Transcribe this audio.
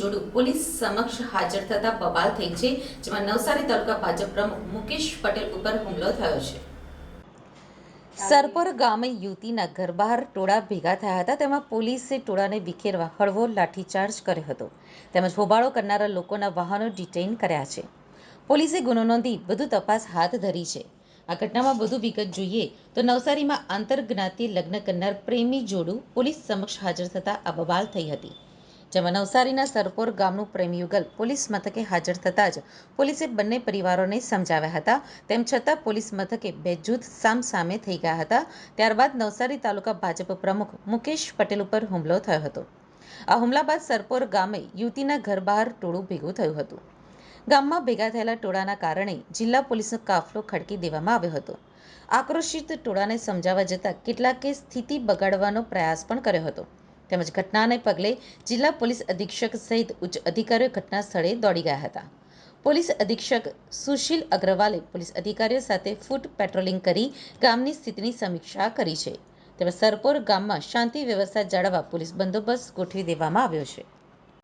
જોડું પોલીસ સમક્ષ હાજર થતા બબાલ થઈ છે, જેમાં નવસારી તાલુકા ભાજપ પ્રમુખ મુકેશ પટેલ ઉપર હુમલો થયો છે. સરપર ગામે યુવતીના ઘર બહાર ટોળા ભેગા થયા હતા, તેમાં પોલીસે ટોળાને વિખેરવા હળવો લાઠીચાર્જ કર્યો હતો. તેમજ હોબાળો કરનારા લોકોના વાહનો ડિટેઇન કર્યા છે. પોલીસે ગુનો નોંધી વધુ તપાસ હાથ ધરી છે. આ ઘટનામાં વધુ વિગત જોઈએ તો નવસારીમાં આંતરજ્ઞાતિ લગ્ન કરનાર પ્રેમી જોડું પોલીસ સમક્ષ હાજર થતાં આ બબાલ થઈ હતી. જેમાં નવસારીના સરપોર ગામનું પ્રેમયુગલ પોલીસ મથકે હાજર થતાં જ પોલીસે બંને પરિવારોને સમજાવ્યા હતા. તેમ છતાં પોલીસ મથકે બે જૂથ સામસામે થઈ ગયા હતા. ત્યારબાદ નવસારી તાલુકા ભાજપ પ્રમુખ મુકેશ પટેલ ઉપર હુમલો થયો હતો. આ હુમલા બાદ સરપોર ગામે યુવતીના ઘર બહાર ટોળું ભેગું થયું હતું. ગામમાં ભેગા થયેલા ટોળાના કારણે જિલ્લા પોલીસનો કાફલો ખડકી દેવામાં આવ્યો હતો. આક્રોશિત ટોળાને સમજાવવા જતાં કેટલાકે સ્થિતિ બગાડવાનો પ્રયાસ પણ કર્યો હતો. તેમજ ઘટનાને પગલે જિલ્લા પોલીસ અધિક્ષક સહિત ઉચ્ચ અધિકારીઓ ઘટના સ્થળે દોડી ગયા હતા. પોલીસ અધિક્ષક સુશીલ અગ્રવાલે પોલીસ અધિકારીઓ સાથે ફૂટ પેટ્રોલિંગ કરી ગામની સ્થિતિની સમીક્ષા કરી છે. તેમજ સરપોર ગામમાં શાંતિ વ્યવસ્થા જાળવવા પોલીસ બંદોબસ્ત ગોઠવી દેવામાં આવ્યો છે.